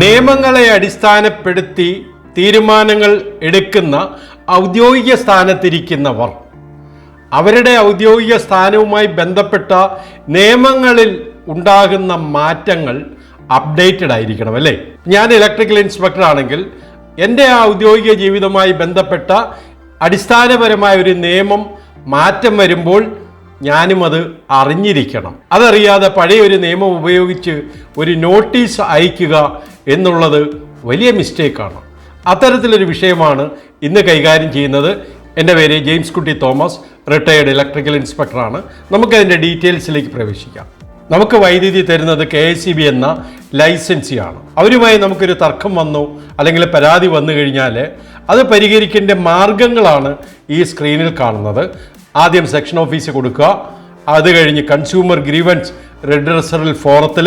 നിയമങ്ങളെ അടിസ്ഥാനപ്പെടുത്തി തീരുമാനങ്ങൾ എടുക്കുന്ന ഔദ്യോഗിക സ്ഥാനത്തിരിക്കുന്നവർ. അവരുടെ ഔദ്യോഗിക സ്ഥാനവുമായി ബന്ധപ്പെട്ട നിയമങ്ങളിൽ ഉണ്ടാകുന്ന മാറ്റങ്ങൾ അപ്ഡേറ്റഡ് ആയിരിക്കണം അല്ലേ? ഞാൻ ഇലക്ട്രിക്കൽ ഇൻസ്പെക്ടർ ആണെങ്കിൽ എന്റെ ആ ഔദ്യോഗിക ജീവിതവുമായി ബന്ധപ്പെട്ട അടിസ്ഥാനപരമായ ഒരു നിയമം മാറ്റം വരുമ്പോൾ ഞാനും അത് അറിഞ്ഞിരിക്കണം. അതറിയാതെ പഴയ ഒരു നിയമം ഉപയോഗിച്ച് ഒരു നോട്ടീസ് അയക്കുക എന്നുള്ളത് വലിയ മിസ്റ്റേക്കാണ് അത്തരത്തിലൊരു വിഷയമാണ് ഇന്ന് കൈകാര്യം ചെയ്യുന്നത്. എന്റെ പേര് James Kutty Thomas retired electrical ഇൻസ്പെക്ടറാണ് നമുക്കതിന്റെ ഡീറ്റെയിൽസിലേക്ക് പ്രവേശിക്കാം. നമുക്ക് വൈദ്യുതി തരുന്നത് കെ എസ് സി ബി എന്ന ലൈസൻസിയാണ്. അവരുമായി നമുക്കൊരു തർക്കം വന്നു അല്ലെങ്കിൽ പരാതി വന്നു കഴിഞ്ഞാൽ അത് പരിഹരിക്കേണ്ട മാർഗങ്ങളാണ് ഈ സ്ക്രീനിൽ കാണുന്നത്. ആദ്യം സെക്ഷൻ ഓഫീസ് കൊടുക്കുക. അത് കഴിഞ്ഞ് കൺസ്യൂമർ ഗ്രീവൻസ് റെഡ്രസറൽ ഫോറത്തിൽ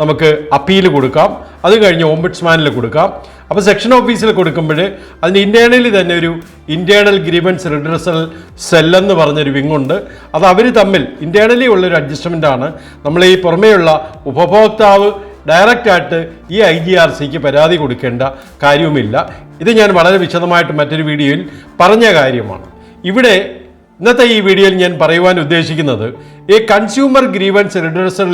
നമുക്ക് അപ്പീൽ കൊടുക്കാം. അത് കഴിഞ്ഞ് ഓംബുഡ്സ്മാനിൽ കൊടുക്കാം. അപ്പോൾ സെക്ഷൻ ഓഫീസിൽ കൊടുക്കുമ്പോൾ അതിന് ഇന്റേർണലി തന്നെ ഒരു ഇന്റേർണൽ ഗ്രീവൻസ് റിഡ്രസൽ സെല്ലെന്ന് പറഞ്ഞൊരു വിങ്ങുണ്ട്. അത് അവർ തമ്മിൽ ഇന്റേർണലി ഉള്ളൊരു അഡ്ജസ്റ്റ്മെന്റ് ആണ്. നമ്മൾ ഈ പുറമേയുള്ള ഉപഭോക്താവ് ഡയറക്റ്റായിട്ട് ഈ ഐ ജി ആർ സിക്ക് പരാതി കൊടുക്കേണ്ട കാര്യവുമില്ല. ഇത് ഞാൻ വളരെ വിശദമായിട്ട് മറ്റൊരു വീഡിയോയിൽ പറഞ്ഞ കാര്യമാണ്. ഇവിടെ ഇന്നത്തെ ഈ വീഡിയോയിൽ ഞാൻ പറയുവാൻ ഉദ്ദേശിക്കുന്നത് ഈ കൺസ്യൂമർ ഗ്രീവൻസ് റിഡ്രസൽ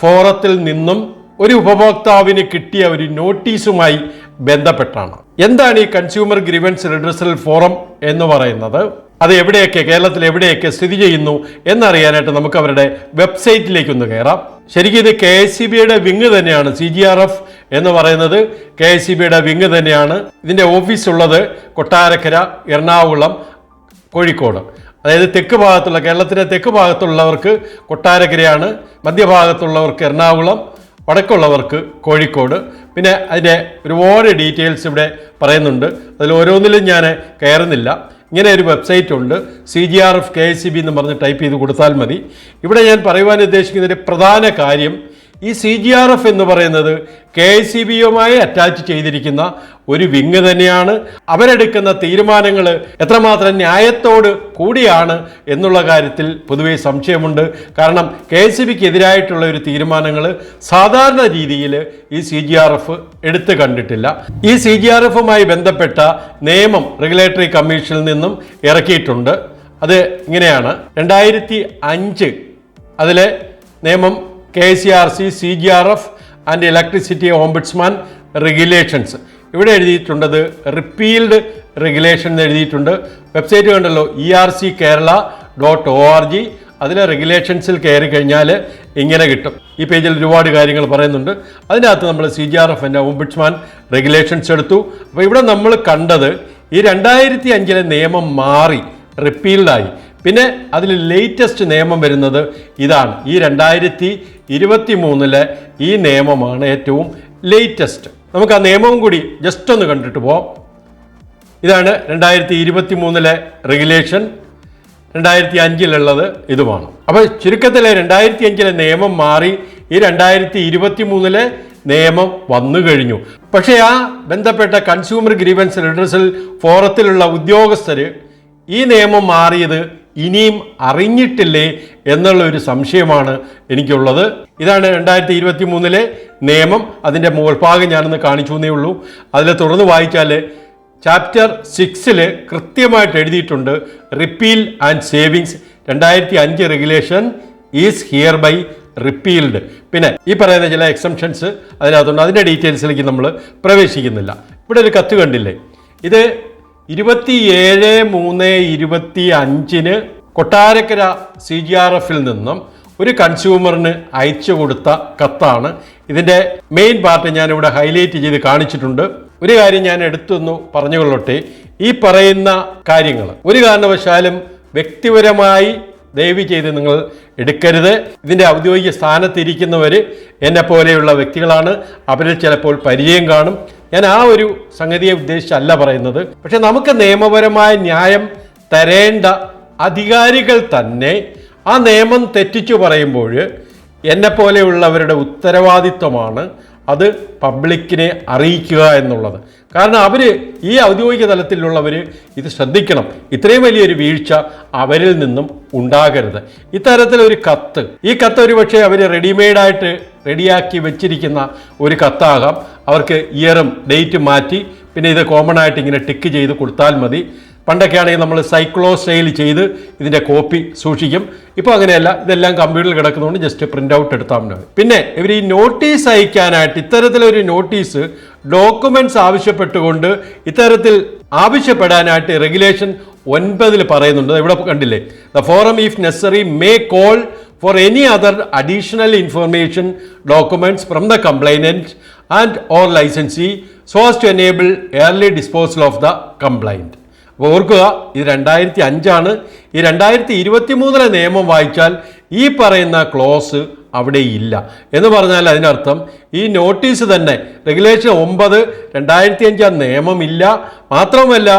ഫോറത്തിൽ നിന്നും ഒരു ഉപഭോക്താവിന് കിട്ടിയ ഒരു നോട്ടീസുമായി ബന്ധപ്പെട്ടാണ്. എന്താണ് ഈ കൺസ്യൂമർ ഗ്രീവൻസ് റിഡ്രസൽ ഫോറം എന്ന് പറയുന്നത്? അത് എവിടെയൊക്കെ കേരളത്തിൽ എവിടെയൊക്കെ സ്ഥിതി ചെയ്യുന്നു എന്നറിയാനായിട്ട് നമുക്ക് അവരുടെ വെബ്സൈറ്റിലേക്ക് ഒന്ന് കയറാം. ശരിക്കും ഇത് കെ എസ് സി ബിയുടെ വിങ് തന്നെയാണ് സി ജി ആർ എഫ് എന്ന് പറയുന്നത്. കെ എസ് സി ബിയുടെ വിങ് തന്നെയാണ്. ഇതിന്റെ ഓഫീസ് ഉള്ളത് കൊട്ടാരക്കര എറണാകുളം കോഴിക്കോട്. അതായത് തെക്ക് ഭാഗത്തുള്ള കേരളത്തിന്റെ തെക്ക് ഭാഗത്തുള്ളവർക്ക് കൊട്ടാരക്കരയാണ് മധ്യഭാഗത്തുള്ളവർക്ക് എറണാകുളം വടക്കുള്ളവർക്ക് കോഴിക്കോട്. പിന്നെ അതിന്റെ ഒരുപാട് ഡീറ്റെയിൽസ് ഇവിടെ പറയുന്നുണ്ട്. അതിൽ ഓരോന്നിലും ഞാൻ കയറുന്നില്ല. ഇങ്ങനെ ഒരു വെബ്സൈറ്റ് ഉണ്ട്. C G R F K S C B എന്ന് പറഞ്ഞ് ടൈപ്പ് ചെയ്ത് കൊടുത്താൽ മതി. ഇവിടെ ഞാൻ പറയുവാൻ ഉദ്ദേശിക്കുന്നതിന്റെ പ്രധാന കാര്യം ഈ സി ജി ആർ എഫ് എന്ന് പറയുന്നത് കെ എസ് സി ബിയുമായി അറ്റാച്ച് ചെയ്തിരിക്കുന്ന ഒരു വിങ് തന്നെയാണ്. അവരെടുക്കുന്ന തീരുമാനങ്ങൾ എത്രമാത്രം ന്യായത്തോട് കൂടിയാണ് എന്നുള്ള കാര്യത്തിൽ പൊതുവെ സംശയമുണ്ട്. കാരണം കെ എസ് സി ബിക്ക് എതിരായിട്ടുള്ള ഒരു തീരുമാനങ്ങൾ സാധാരണ രീതിയിൽ ഈ സി ജി ആർ എഫ് എടുത്തു കണ്ടിട്ടില്ല. ഈ സി ജി ആർ എഫുമായി ബന്ധപ്പെട്ട നിയമം റെഗുലേറ്ററി കമ്മീഷനിൽ നിന്നും ഇറക്കിയിട്ടുണ്ട്. അത് ഇങ്ങനെയാണ്. രണ്ടായിരത്തി അഞ്ച് അതിലെ നിയമം K C R C C G R F and electricity ombudsman regulations ഇവിടെ എഴുതിയിട്ടുണ്ടത് റിപ്പീൽഡ് റെഗുലേഷൻ എന്ന് എഴുതിയിട്ടുണ്ട്. വെബ്സൈറ്റ് കണ്ടല്ലോ E R C Kerala dot O R G അതിലെ റെഗുലേഷൻസിൽ കയറി കഴിഞ്ഞാൽ ഇങ്ങനെ കിട്ടും. ഈ പേജിൽ ഒരുപാട് കാര്യങ്ങൾ പറയുന്നുണ്ട്. അതിനകത്ത് നമ്മൾ സി ജി ആർ എഫിന്റെ ഓംബുഡ്സ്മാൻ റെഗുലേഷൻസ് എടുത്തു. അപ്പോൾ ഇവിടെ നമ്മൾ കണ്ടത് ഈ രണ്ടായിരത്തി അഞ്ചിലെ നിയമം മാറി റിപ്പീൽഡായി പിന്നെ അതിൽ ലേറ്റസ്റ്റ് നിയമം വരുന്നത് ഇതാണ്. ഈ രണ്ടായിരത്തി ഇരുപത്തി മൂന്നിലെ ഈ നിയമമാണ് ഏറ്റവും ലേറ്റസ്റ്റ് നമുക്ക് ആ നിയമവും കൂടി ജസ്റ്റ് ഒന്ന് കണ്ടിട്ട് പോവാം. ഇതാണ് രണ്ടായിരത്തി ഇരുപത്തി മൂന്നിലെ റെഗുലേഷൻ രണ്ടായിരത്തി അഞ്ചിലുള്ളത് ഇതുമാണ്. അപ്പോൾ ചുരുക്കത്തിലെ രണ്ടായിരത്തി അഞ്ചിലെ നിയമം മാറി ഈ രണ്ടായിരത്തി ഇരുപത്തി മൂന്നിലെ നിയമം വന്നു കഴിഞ്ഞു. പക്ഷേ ആ ബന്ധപ്പെട്ട കൺസ്യൂമർ ഗ്രീവൻസ് റിഡ്രസൽ ഫോറത്തിലുള്ള ഉദ്യോഗസ്ഥർ ഈ നിയമം മാറിയത് ഇനിയും അറിഞ്ഞിട്ടില്ലേ എന്നുള്ള ഒരു സംശയമാണ് എനിക്കുള്ളത്. ഇതാണ് രണ്ടായിരത്തി ഇരുപത്തി മൂന്നിലെ നിയമം. അതിന്റെ മുകൾഭാഗം ഞാനൊന്ന് കാണിച്ചു എന്നേ ഉള്ളൂ. അതിൽ തുടർന്ന് വായിച്ചാൽ ചാപ്റ്റർ സിക്സിൽ കൃത്യമായിട്ട് എഴുതിയിട്ടുണ്ട് റിപ്പീൽ ആൻഡ് സേവിങ്സ് രണ്ടായിരത്തി അഞ്ച് regulation is here by repealed. പിന്നെ ഈ പറയുന്ന ചില എക്സംഷൻസ് അതിനകത്തുണ്ട്. അതിന്റെ ഡീറ്റെയിൽസിലേക്ക് നമ്മൾ പ്രവേശിക്കുന്നില്ല. ഇവിടെ ഒരു കത്ത് കണ്ടില്ലേ? ഇത് ഇരുപത്തിയേഴ് മൂന്ന് ഇരുപത്തി അഞ്ചിന് കൊട്ടാരക്കര സി ജി ആർ എഫിൽ നിന്നും ഒരു കൺസ്യൂമറിന് അയച്ചു കൊടുത്ത കത്താണ്. ഇതിന്റെ മെയിൻ പാർട്ട് ഞാനിവിടെ ഹൈലൈറ്റ് ചെയ്ത് കാണിച്ചിട്ടുണ്ട്. ഒരു കാര്യം ഞാൻ എടുത്തൊന്നു പറഞ്ഞുകൊള്ളട്ടെ. ഈ പറയുന്ന കാര്യങ്ങൾ ഒരു കാരണവശാലും വ്യക്തിപരമായി ദയവ് ചെയ്ത് നിങ്ങൾ എടുക്കരുത്. ഇതിന്റെ ഔദ്യോഗിക സ്ഥാനത്തിരിക്കുന്നവർ എന്നെ പോലെയുള്ള വ്യക്തികളാണ്. അവരിൽ ചിലപ്പോൾ പരിചയം കാണും. ഞാൻ ആ ഒരു സംഗതിയെ ഉദ്ദേശിച്ചല്ല പറയുന്നത്. പക്ഷെ നമുക്ക് നിയമപരമായ ന്യായം തരേണ്ട അധികാരികൾ തന്നെ ആ നിയമം തെറ്റിച്ചു പറയുമ്പോൾ എന്നെ പോലെയുള്ളവരുടെ ഉത്തരവാദിത്വമാണ് അത് പബ്ലിക്കിനെ അറിയിക്കുക എന്നുള്ളത്. കാരണം അവർ ഈ ഔദ്യോഗിക തലത്തിലുള്ളവർ ഇത് ശ്രദ്ധിക്കണം. ഇത്രയും വലിയൊരു വീഴ്ച അവരിൽ നിന്നും ഉണ്ടാകരുത്. ഇത്തരത്തിലൊരു കത്ത് ഈ കത്ത് ഒരു പക്ഷേ അവർ റെഡിമെയ്ഡായിട്ട് റെഡിയാക്കി വെച്ചിരിക്കുന്ന ഒരു കത്താകാം. അവർക്ക് ഇയറും ഡേറ്റും മാറ്റി പിന്നെ ഇത് കോമൺ ആയിട്ട് ഇങ്ങനെ ടിക്ക് ചെയ്ത് കൊടുത്താൽ മതി. പണ്ടൊക്കെ ആണെങ്കിൽ നമ്മൾ സൈക്ലോ സ്റ്റൈൽ ചെയ്ത് ഇതിന്റെ കോപ്പി സൂക്ഷിക്കും. ഇപ്പോൾ അങ്ങനെയല്ല ഇതെല്ലാം കമ്പ്യൂട്ടറിൽ കിടക്കുന്നതുകൊണ്ട് ജസ്റ്റ് പ്രിന്റ് ഔട്ട് എടുത്താൽ മതി. പിന്നെ ഇവർ ഈ നോട്ടീസ് അയക്കാനായിട്ട് ഇത്തരത്തിലൊരു നോട്ടീസ് ഡോക്യുമെന്റ്സ് ആവശ്യപ്പെട്ടുകൊണ്ട് ഇത്തരത്തിൽ ആവശ്യപ്പെടാനായിട്ട് റെഗുലേഷൻ ഒൻപതിൽ പറയുന്നുണ്ട്. ഇവിടെ കണ്ടില്ലേ? The forum if necessary may call for any other additional information documents from the complainant and or licensee so as to enable early disposal of the complaint അപ്പോൾ ഓർക്കുക ഇത് രണ്ടായിരത്തി അഞ്ചാണ് ഈ രണ്ടായിരത്തി ഇരുപത്തി മൂന്നിലെ നിയമം വായിച്ചാൽ ഈ പറയുന്ന ക്ലോസ് അവിടെ ഇല്ല. എന്ന് പറഞ്ഞാൽ അതിനർത്ഥം ഈ നോട്ടീസ് തന്നെ റെഗുലേഷൻ ഒമ്പത് രണ്ടായിരത്തി അഞ്ചാം നിയമമില്ല മാത്രമല്ല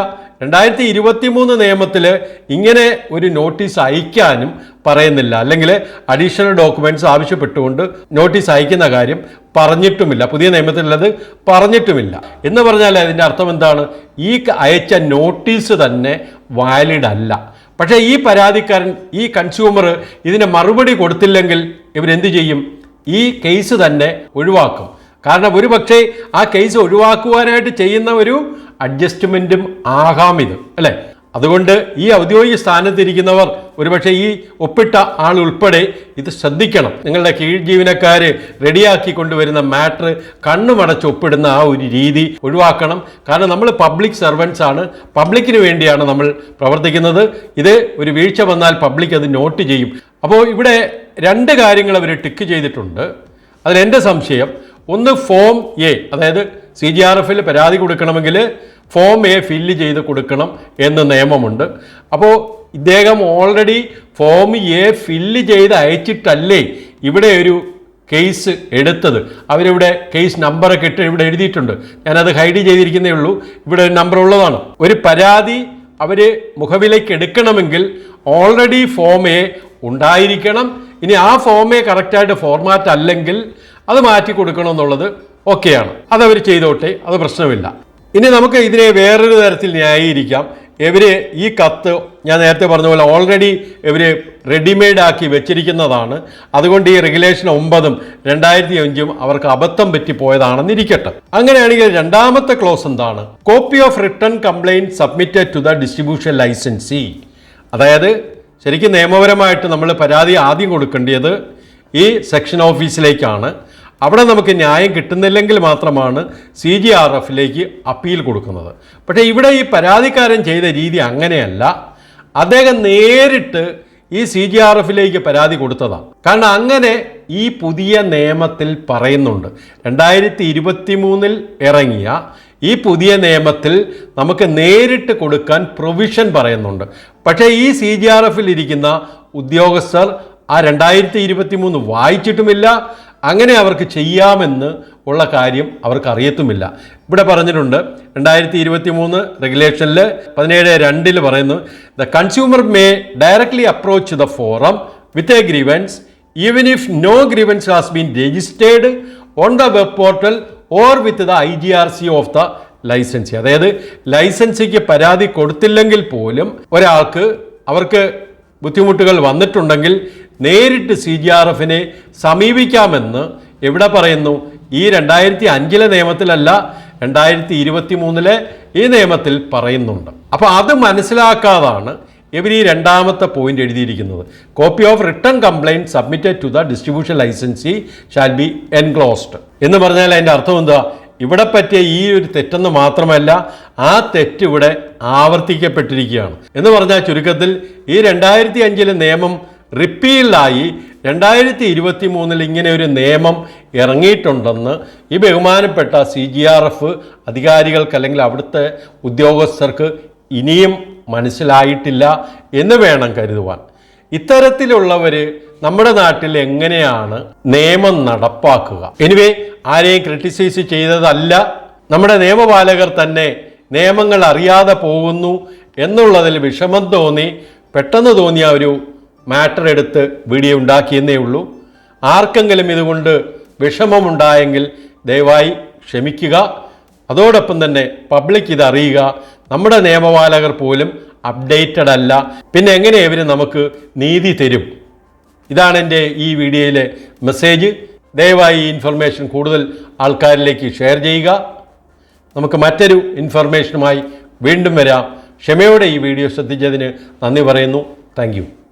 രണ്ടായിരത്തി ഇരുപത്തി മൂന്ന് നിയമത്തിൽ ഇങ്ങനെ ഒരു നോട്ടീസ് അയക്കാനും പറയുന്നില്ല. അല്ലെങ്കിൽ അഡീഷണൽ ഡോക്യുമെന്റ്സ് ആവശ്യപ്പെട്ടുകൊണ്ട് നോട്ടീസ് അയക്കുന്ന കാര്യം പറഞ്ഞിട്ടുമില്ല. പുതിയ നിയമത്തിലുള്ളത് പറഞ്ഞിട്ടുമില്ല. എന്ന് പറഞ്ഞാൽ അതിന്റെ അർത്ഥം എന്താണ്? ഈ അയച്ച നോട്ടീസ് തന്നെ വാലിഡ് അല്ല. പക്ഷേ ഈ പരാതിക്കാരൻ ഈ കൺസ്യൂമർ ഇതിന് മറുപടി കൊടുത്തില്ലെങ്കിൽ ഇവരെന്ത് ചെയ്യും? ഈ കേസ് തന്നെ ഒഴിവാക്കും. കാരണം ഒരു പക്ഷേ ആ കേസ് ഒഴിവാക്കുവാനായിട്ട് ചെയ്യുന്ന ഒരു അഡ്ജസ്റ്റ്മെന്റും ആകാം ഇത് അല്ലേ? അതുകൊണ്ട് ഈ ഔദ്യോഗിക സ്ഥാനത്തിരിക്കുന്നവർ ഒരുപക്ഷെ ഈ ഒപ്പിട്ട ആൾ ഉൾപ്പെടെ ഇത് ശ്രദ്ധിക്കണം. നിങ്ങളുടെ കീഴ് ജീവനക്കാർ റെഡിയാക്കി കൊണ്ടുവരുന്ന മാറ്റർ കണ്ണുമടച്ച് ഒപ്പിടുന്ന ആ ഒരു രീതി ഒഴിവാക്കണം. കാരണം നമ്മൾ പബ്ലിക് സർവൻസ് ആണ്. പബ്ലിക്കിന് വേണ്ടിയാണ് നമ്മൾ പ്രവർത്തിക്കുന്നത്. ഇത് ഒരു വീഴ്ച വന്നാൽ പബ്ലിക് അത് നോട്ട് ചെയ്യും. അപ്പോൾ ഇവിടെ രണ്ട് കാര്യങ്ങൾ അവർ ടിക്ക് ചെയ്തിട്ടുണ്ട്. അതിൽ എന്റെ സംശയം ഒന്ന് ഫോം എ അതായത് സി ജി ആർ എഫിൽ പരാതി കൊടുക്കണമെങ്കിൽ ഫോം എ ഫില്ല് ചെയ്ത് കൊടുക്കണം എന്ന് നിയമമുണ്ട്. അപ്പോൾ ഇദ്ദേഹം ഓൾറെഡി ഫോം എ ഫില്ല് ചെയ്ത് അയച്ചിട്ടല്ലേ ഇവിടെ ഒരു കേസ് എടുത്തത്. അവരിവിടെ കേസ് നമ്പറൊക്കെ ഇട്ട് ഇവിടെ എഴുതിയിട്ടുണ്ട്. ഞാനത് ഹൈഡ് ചെയ്തിരിക്കുന്നേ ഉള്ളൂ. ഇവിടെ ഒരു നമ്പർ ഉള്ളതാണ്. ഒരു പരാതി അവർ മുഖവിലേക്ക് എടുക്കണമെങ്കിൽ ഓൾറെഡി ഫോം എ ഉണ്ടായിരിക്കണം. ഇനി ആ ഫോമേ കറക്റ്റായിട്ട് ഫോർമാറ്റ് അല്ലെങ്കിൽ അത് മാറ്റി കൊടുക്കണമെന്നുള്ളത് ഓക്കെയാണ് അതവർ ചെയ്തോട്ടെ അത് പ്രശ്നമില്ല. ഇനി നമുക്ക് ഇതിനെ വേറൊരു തരത്തിൽ ന്യായീകരിക്കാം. ഇവർ ഈ കത്ത് ഞാൻ നേരത്തെ പറഞ്ഞ പോലെ ഓൾറെഡി ഇവർ റെഡിമെയ്ഡ് ആക്കി വെച്ചിരിക്കുന്നതാണ്. അതുകൊണ്ട് ഈ റെഗുലേഷൻ ഒമ്പതും രണ്ടായിരത്തി അഞ്ചും അവർക്ക് അബദ്ധം പറ്റിപ്പോയതാണെന്നിരിക്കട്ടെ. അങ്ങനെയാണെങ്കിൽ രണ്ടാമത്തെ ക്ലോസ് എന്താണ്? Copy of written complaint submitted to the distribution licensee അതായത് ശരിക്കും നിയമപരമായിട്ട് നമ്മൾ പരാതി ആദ്യം കൊടുക്കേണ്ടത് ഈ സെക്ഷൻ ഓഫീസിലേക്കാണ് അവിടെ നമുക്ക് ന്യായം കിട്ടുന്നില്ലെങ്കിൽ മാത്രമാണ് സി ജി ആർ എഫിലേക്ക് അപ്പീൽ കൊടുക്കുന്നത്. പക്ഷേ ഇവിടെ ഈ പരാതിക്കാരൻ ചെയ്ത രീതി അങ്ങനെയല്ല. അദ്ദേഹം നേരിട്ട് ഈ സി ജി ആർ എഫിലേക്ക് പരാതി കൊടുത്തതാണ് കാരണം അങ്ങനെ ഈ പുതിയ നിയമത്തിൽ പറയുന്നുണ്ട്. രണ്ടായിരത്തി ഇരുപത്തി മൂന്നിൽ ഇറങ്ങിയ ഈ പുതിയ നിയമത്തിൽ നമുക്ക് നേരിട്ട് കൊടുക്കാൻ പ്രൊവിഷൻ പറയുന്നുണ്ട്. പക്ഷേ ഈ സി ജി ആർ എഫിൽ ഇരിക്കുന്ന ഉദ്യോഗസ്ഥർ ആ രണ്ടായിരത്തി ഇരുപത്തി മൂന്ന് വായിച്ചിട്ടുമില്ല. അങ്ങനെ അവർക്ക് ചെയ്യാമെന്ന് ഉള്ള കാര്യം അവർക്ക് അറിയത്തുമില്ല ഇവിടെ പറഞ്ഞിട്ടുണ്ട് രണ്ടായിരത്തി ഇരുപത്തി മൂന്ന് റെഗുലേഷനിൽ പതിനേഴ് രണ്ടിൽ പറയുന്നു the consumer may directly approach the forum with a grievance even if no grievance has been registered on the web portal or with the I G R C of the licensee അതായത് ലൈസൻസിക്ക് പരാതി കൊടുത്തില്ലെങ്കിൽ പോലും ഒരാൾക്ക് അവർക്ക് ബുദ്ധിമുട്ടുകൾ വന്നിട്ടുണ്ടെങ്കിൽ നേരിട്ട് സി ജി ആർ എഫിനെ സമീപിക്കാമെന്ന് എവിടെ പറയുന്നു? ഈ രണ്ടായിരത്തി അഞ്ചിലെ നിയമത്തിലല്ല രണ്ടായിരത്തി ഇരുപത്തി മൂന്നിലെ ഈ നിയമത്തിൽ പറയുന്നുണ്ട്. അപ്പോൾ അത് മനസ്സിലാക്കാതാണ് ഇവർ ഈ രണ്ടാമത്തെ പോയിന്റ് എഴുതിയിരിക്കുന്നത്. Copy of written complaint submitted to the distribution licensee shall be enclosed എന്ന് പറഞ്ഞാൽ അതിന്റെ അർത്ഥം എന്താ? ഇവിടെ പറ്റിയ ഈ ഒരു തെറ്റെന്ന് മാത്രമല്ല ആ തെറ്റ് ഇവിടെ ആവർത്തിക്കപ്പെട്ടിരിക്കുകയാണ്. എന്ന് പറഞ്ഞാൽ ചുരുക്കത്തിൽ ഈ രണ്ടായിരത്തി അഞ്ചിലെ നിയമം റിപ്പീൽഡായി രണ്ടായിരത്തി ഇരുപത്തി മൂന്നിൽ ഇങ്ങനെ ഒരു നിയമം ഇറങ്ങിയിട്ടുണ്ടെന്ന് ഈ ബഹുമാനപ്പെട്ട സി ജി ആർ എഫ് അധികാരികൾക്ക് അല്ലെങ്കിൽ അവിടുത്തെ ഉദ്യോഗസ്ഥർക്ക് ഇനിയും മനസ്സിലായിട്ടില്ല എന്ന് വേണം കരുതുവാൻ. ഇത്തരത്തിലുള്ളവർ നമ്മുടെ നാട്ടിൽ എങ്ങനെയാണ് നിയമം നടപ്പാക്കുക? എനിവേ ആരെയും ക്രിട്ടിസൈസ് ചെയ്തതല്ല. നമ്മുടെ നിയമപാലകർ തന്നെ നിയമങ്ങൾ അറിയാതെ പോകുന്നു എന്നുള്ളതിൽ വിഷമം തോന്നി. പെട്ടെന്ന് തോന്നിയ ഒരു മാറ്റർ എടുത്ത് വീഡിയോ ഉണ്ടാക്കിയെന്നേ ഉള്ളൂ. ആർക്കെങ്കിലും ഇതുകൊണ്ട് വിഷമമുണ്ടായെങ്കിൽ ദയവായി ക്ഷമിക്കുക. അതോടൊപ്പം തന്നെ പബ്ലിക് ഇത് അറിയുക. നമ്മുടെ നിയമപാലകർ പോലും അപ്ഡേറ്റഡ് അല്ല. പിന്നെ എങ്ങനെ ഇവർ നമുക്ക് നീതി തരും? ഇതാണ് എന്റെ ഈ വീഡിയോയിലെ മെസ്സേജ് ദയവായി ഈ ഇൻഫർമേഷൻ കൂടുതൽ ആൾക്കാരിലേക്ക് ഷെയർ ചെയ്യുക. നമുക്ക് മറ്റൊരു ഇൻഫർമേഷനുമായി വീണ്ടും വരാം. ക്ഷമയോടെ ഈ വീഡിയോ ശ്രദ്ധിച്ചതിന് നന്ദി പറയുന്നു. താങ്ക്